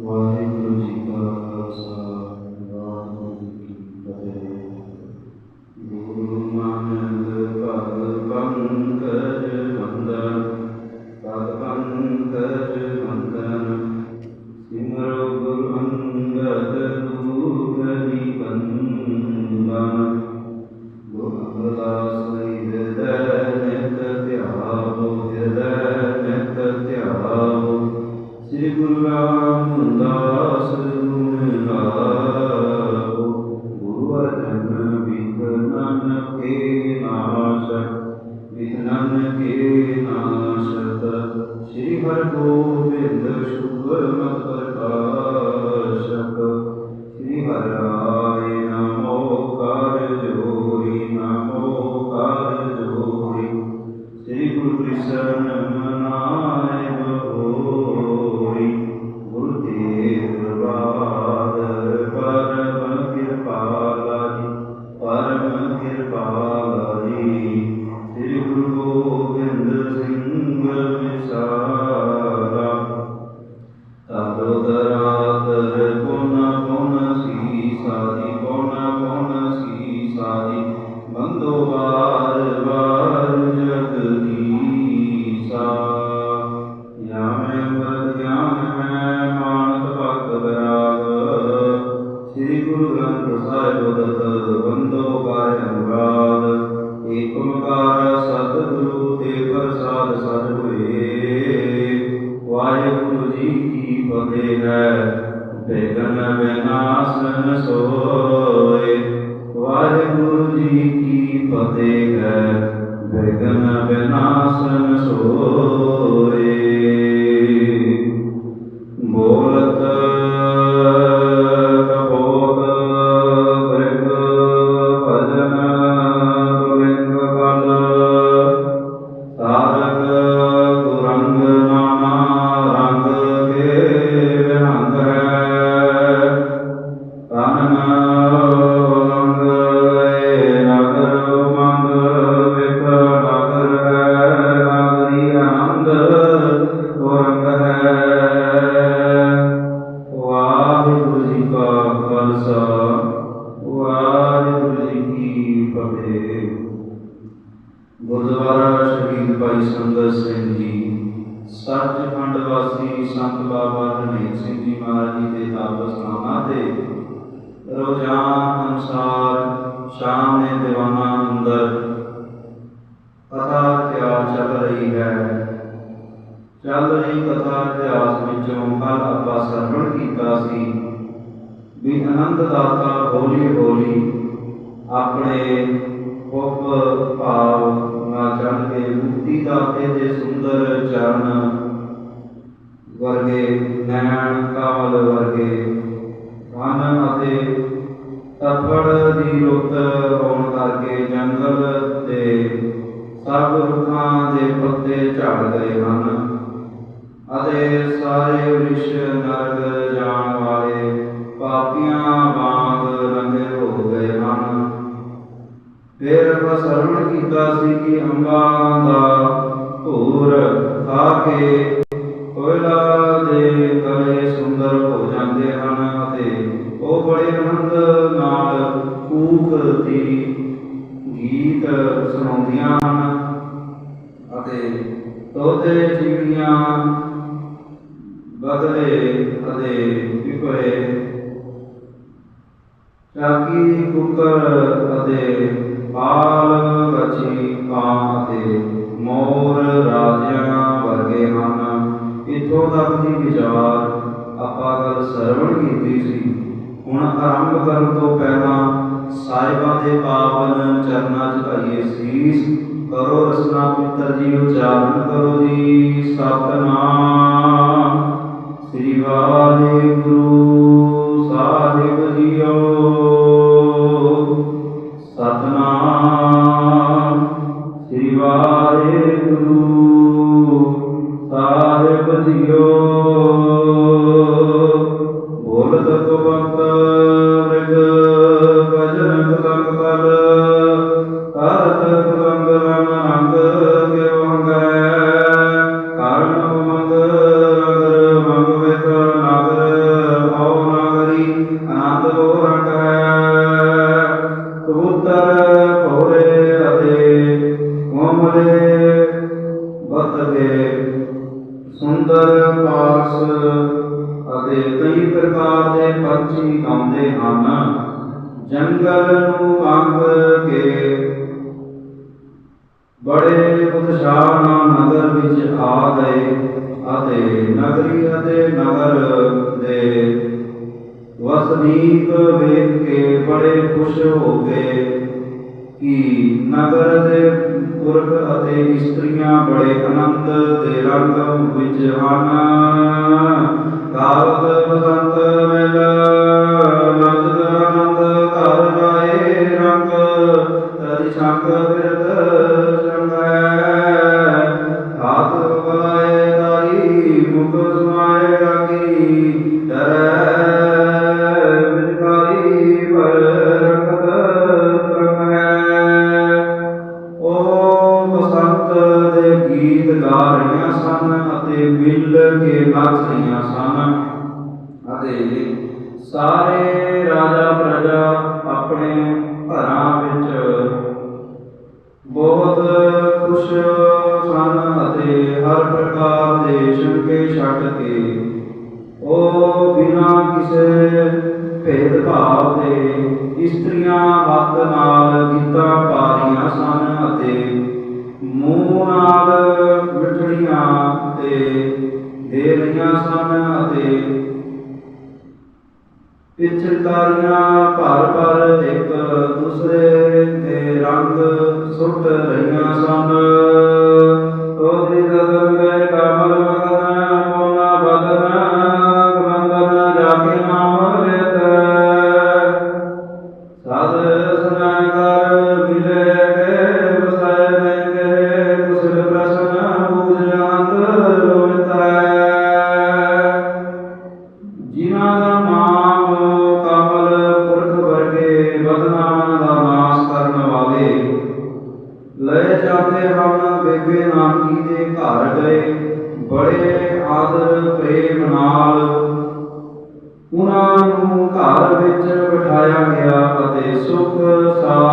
Wow. Begin ਬਿਨਾਸ਼ਨ ਸੋਏ। ਵੀ ਅਨੰਦ ਦਾਤਾ ਹੌਲੀ ਹੌਲੀ ਆਪਣੇ ਕੋਪ ਭਾਵ ਨਾ ਜਾਣ ਕੇ ਮੁਕਤੀ ਦਾਤੇ ਦੇ ਸੁੰਦਰ ਚਰਨ ਵਰਗੇ, ਨੈਣ ਕਾਲ ਵਰਗੇ ਧਨ ਅਤੇ ਤਪੜ ਦੀ ਰੁੱਤ ਹੋਣ ਕਰਕੇ ਜੰਗਲ ਤੇ ਸਭ ਰੁੱਖਾਂ ਦੇ ਪੱਤੇ ਝੜ ਗਏ ਹਨ। ਸਰਵਣ ਕੀਤਾ ਸੀ ਕਿ ਅੰਬਾਂ ਦਾ ਭੋਰ ਖਾ ਕੇ ਕੀਤੀ ਸੀ। ਹੁਣ ਆਰੰਭ ਕਰਨ ਤੋਂ ਪਹਿਲਾਂ ਸਾਹਿਬਾਂ ਦੇ ਪਾਵਨ ਚਰਨਾਂ 'ਚ ਆਈਏ ਸੀਸ। ਕਰੋ ਰਸਨਾ ਪੁੱਤਰ ਜੀ, ਉਚਾਰਨ ਕਰੋ ਜੀ, ਸਤਨਾਮ। ਸ੍ਰੀ ਵਾਹਿਗੁਰੂ ਸਾਹਿਬ ਜੀਓ। ਸਤਨਾਮ। ਸ੍ਰੀ ਵਾਹਿਗੁਰੂ ਸਾਹਿਬ ਜੀਓ। ਪੰਛੀ ਗਾਉਂਦੇ ਹਨ, ਜੰਗਲ ਨੂੰ ਮੰਗ ਕੇ ਬੜੇ ਉਤਸ਼ਾਹ ਨਾਲ ਨਗਰ ਵਿੱਚ ਆ ਗਏ ਅਤੇ ਨਗਰੀ ਅਤੇ ਨਗਰ ਦੇ ਵਸਨੀਕ ਵੇਖ ਕੇ ਬੜੇ ਖੁਸ਼ ਹੋ ਗਏ ਕਿ ਨਗਰ ਦੇ ਪੁਰਖ ਅਤੇ ਇਸਤਰੀਆਂ ਬੜੇ ਆਨੰਦ ਤੇ ਰੰਗ ਵਿੱਚ ਹਨ। ਕਾਵਤ ਬਸੰਤ ਵਿੱਚ ਬਿਠਾਇਆ ਗਿਆ ਅਤੇ ਸੁਖ ਸਾ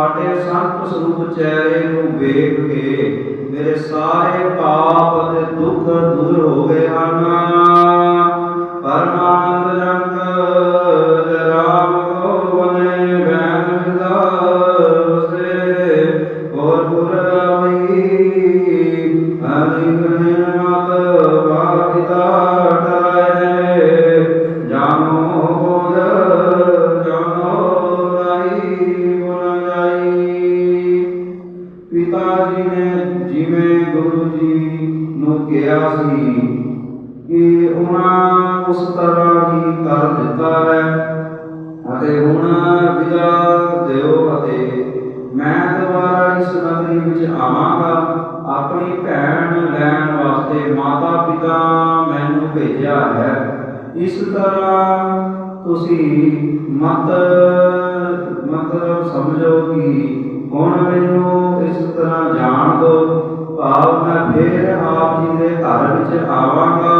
ਤੁਹਾਡੇ ਸੰਤ ਸਰੂਪ ਚਿਹਰੇ ਨੂੰ ਵੇਖ ਕੇ ਮੇਰੇ ਸਾਰੇ ਪਾਪ ਅਤੇ ਦੁੱਖ ਦੂਰ ਹੋ ਗਏ ਹਨ। ਪਰਮਾਨੰਦ ਜਨ ਜਿਵੇਂ ਗੁਰੂ ਜੀ ਨੂੰ ਕਿਹਾ ਸੀ ਕਿ ਉਹਨਾਂ ਉਸ ਤਰ੍ਹਾਂ ਹੀ ਕਰ ਦਿੱਤਾ ਹੈ ਅਤੇ ਹੁਣ ਵਿਦਾ ਦਿਓ ਅਤੇ ਮੈਂ ਦੁਬਾਰਾ ਇਸ ਨਗਰੀ ਵਿੱਚ ਆਵਾਂਗਾ। ਆਪਣੀ ਭੈਣ ਲੈਣ ਵਾਸਤੇ ਮਾਤਾ ਪਿਤਾ ਮੈਨੂੰ ਭੇਜਿਆ ਹੈ। ਇਸ ਤਰ੍ਹਾਂ ਤੁਸੀਂ ਮਤ, ਮਤਲਬ ਸਮਝੋ ਕਿ ਹੁਣ ਮੈਨੂੰ ਇਸ ਤਰ੍ਹਾਂ ਜਾਣ ਦਿਓ। ਭਾਵ ਮੈਂ ਫੇਰ ਆਪ ਜੀ ਦੇ ਘਰ ਵਿੱਚ ਆਵਾਂਗਾ।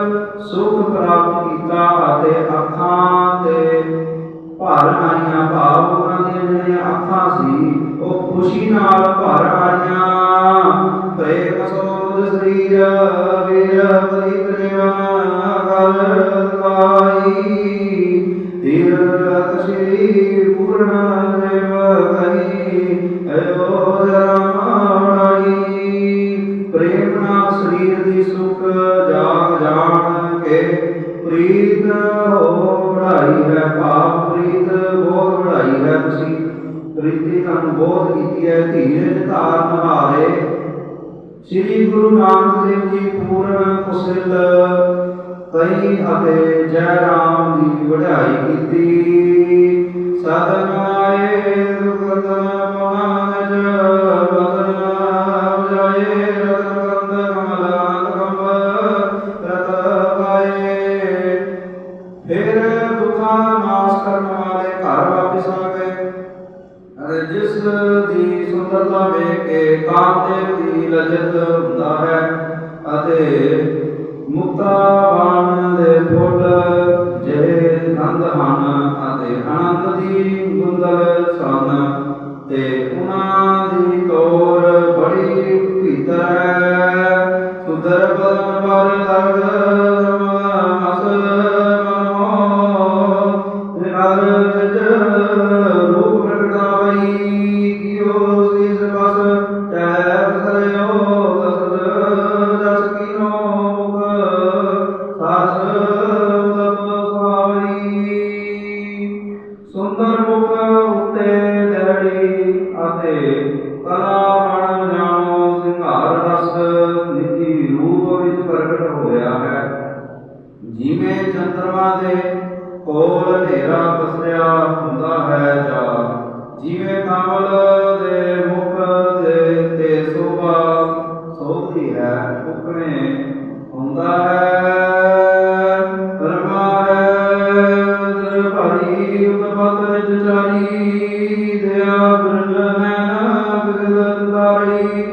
ਸਰੀਰਾ ਵੇਰਾ ਪਰਿਪ੍ਰੇਮਾ ਕਾਲ ਕਾਈ ਤੀਰਤ ਸ੍ਰੀ ਪੂਰਣਾ ਦੇਵ ਕਹੀ ਅਯੋ ਰਾਮਾਈ ਪ੍ਰੇਮਣਾ ਸਰੀਰ ਦੀ ਸੁਖ ਜਾਗ ਜਾਣ ਕੇ ਪ੍ਰੀਤ ਹੋ ਬੜਾਈ ਹੈ ਪਾਪ ਪ੍ਰੀਤ ਬਹੁਤ ਬੜਾਈ ਹੈ ਤੁਸੀਂ। ਪ੍ਰੀਤੀ ਤੁਹਾਨੂੰ ਬਹੁਤ ਕੀਤੀ ਹੈ, ਧੀਰਜ ਧਾਰ ਸਿਰਤ ਤਈ ਅਤੇ ਜੈ ਰਾਮ ਦੀ ਵਡਿਆਈ ਕੀਤੀ। ਸਤਨਾਏ ਰਤਨ ਫਿਰ ਘਰ ਵਾਪਸ ਆ ਗਏ। ਜਿਸ ਦੀ ਸੁੰਦਰਤਾ ਵੇਖ ਕੇ ਕਾਮਦੇਵ ਦੀ ਲਜਤ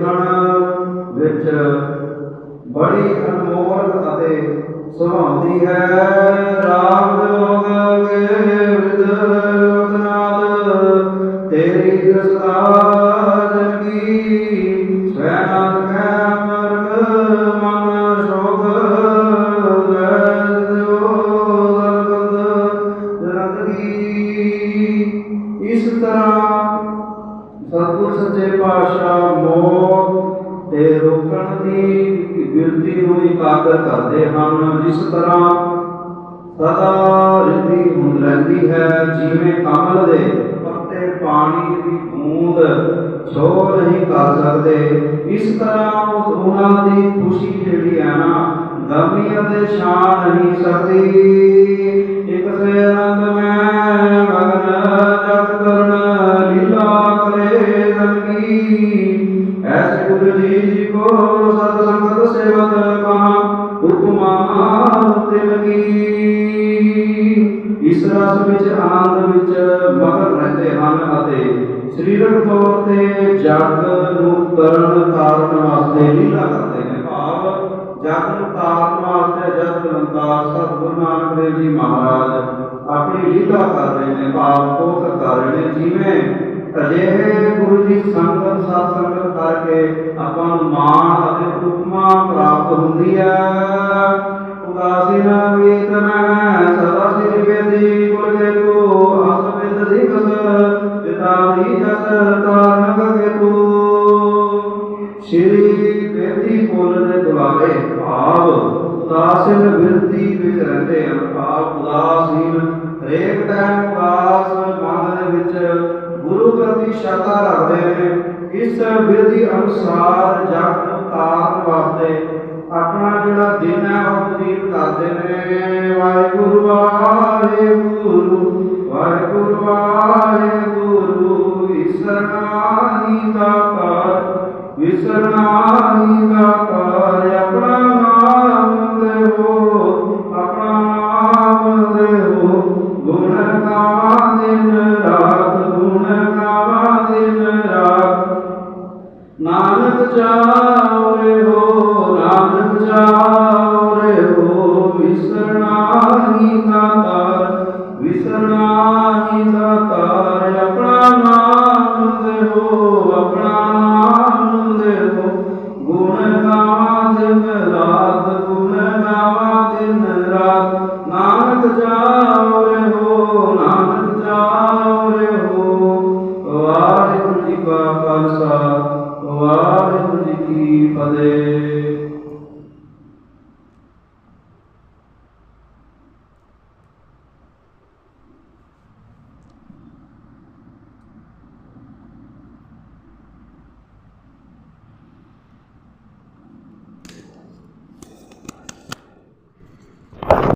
ਲਿਖਣ ਵਿੱਚ ਬੜੀ ਅਨਮੋਲ ਅਤੇ ਸੁਭਾਉਂਦੀ ਹੈ। ਰਾਮ ਤਿਆਗ ਕਰਦੇ ਹਨ ਜਿਸ ਤਰ੍ਹਾਂ ਸਦਾ ਰਿਤੀ ਹੁੰਦ ਰਹਿੰਦੀ ਹੈ, ਜਿਵੇਂ ਕਮਲ ਦੇ ਪੱਤੇ ਪਾਣੀ ਦੀ ਬੂੰਦ ਛੋ ਨਹੀਂ ਕਰ ਸਕਦੇ। ਇਸ ਤਰ੍ਹਾਂ ਉਹਨਾਂ ਦੀ ਖੁਸ਼ੀ ਜਿਹੜੀ ਹੈ ਨਾ ਗਮੀ ਅਤੇ ਸ਼ਾਨ ਨਹੀਂ ਸਕਦੀ ਇੱਕ ਸੇ ਆਨੰਦ ਮੈਂ ਮਗਨ ਜਗ ਕਰਨ, ਲੀਲਾ ਕਰੇ ਜ਼ੰਗੀ ਐਸੇ ਗੁਰੂ ਜੀ ਕੋ ਸਤ ਸੰਗਤ ਸੇਵਕ ਕਹਾ ਹੁਕਮਾ ਤਿਲ ਕੀ। ਇਸ ਰਸ ਵਿੱਚ, ਆਨੰਦ ਵਿੱਚ ਮਗਨ ਰਹਿੰਦੇ ਹਨ ਅਤੇ ਸਰੀਰਕ ਤੌਰ ਤੇ ਜਗ ਨੂੰ ਕਰਨ ਤਾਰਨ ਵਾਸਤੇ ਲੀਲਾ ਕਰਦੇ ਨੇ। ਭਾਵ ਜਗ ਨੂੰ ਤਾਰਨ ਵਾਸਤੇ ਜਗ ਨਿਰੰਕਾਰ ਸਤਿਗੁਰੂ ਨਾਨਕ ਦੇਵ ਜੀ ਮਹਾਰਾਜ ਆਪਣੀ ਲੀਲਾ ਕਰ ਰਹੇ ਨੇ, ਭਾਵ ਕੋਕ ਕਰ ਰਹੇ ਨੇ। ਜਿਵੇਂ ਅਜਿਹੇ ਗੁਰੂ ਜੀ ਸੰਗਤ ਸਾਧ ਸੰਗਤ ਕਰਕੇ ਆਪਾਂ ਨੂੰ ਮਾਣ ਅਤੇ ਉਪਮਾ ਪ੍ਰਾਪਤ ਹੁੰਦੀ ਹੈ ਉਦਾਸੀਨ ਵੇਤਨ ਸਦਾ ਸਿਰ ਵੇਦੀ ਕੁਲ ਕੇ ਕੋ ਅਸਵਿਦ ਦਿਗਸ ਪਿਤਾ ਦੀ ਜਸ ਤਾਰਨ ਕੇ ਤੂ। ਸ਼੍ਰੀ ਵੇਦੀ ਕੋਲ ਦੇ ਦੁਆਰੇ ਭਾਵ ਉਦਾਸੀਨ ਬਿਰਤੀ ਵਿੱਚ ਰਹਿੰਦੇ ਹਨ, ਭਾਵ ਉਦਾਸੀਨ ਹਰੇਕ ਟਾਈਮ ਉਦਾਸ ਮਨ ਦੇ ਵਿੱਚ ਗੁਰੂ ਪ੍ਰਤੀ ਸ਼ਰਧਾ ਰੱਖਦੇ ਨੇ। ਇਸ ਵਿਧੀ ਅਨੁਸਾਰ ਜਗ ਨੂੰ ਤਾਰਨ ਵਾਸਤੇ ਆਪਣਾ ਜਿਹੜਾ ਦਿਨ ਹੈ ਉਹ ਬਤੀਤ ਕਰਦੇ ਨੇ। ਵਾਹਿਗੁਰੂ ਵਾਹਿਗੁਰੂ ਵਾਹਿਗੁਰੂ ਵਾਹਿਗੁਰੂ ਵਿਸਰਨਾਹੀ ਦਾ ਕਰ ਵਿਸਰਨਾਹੀ ਦਾ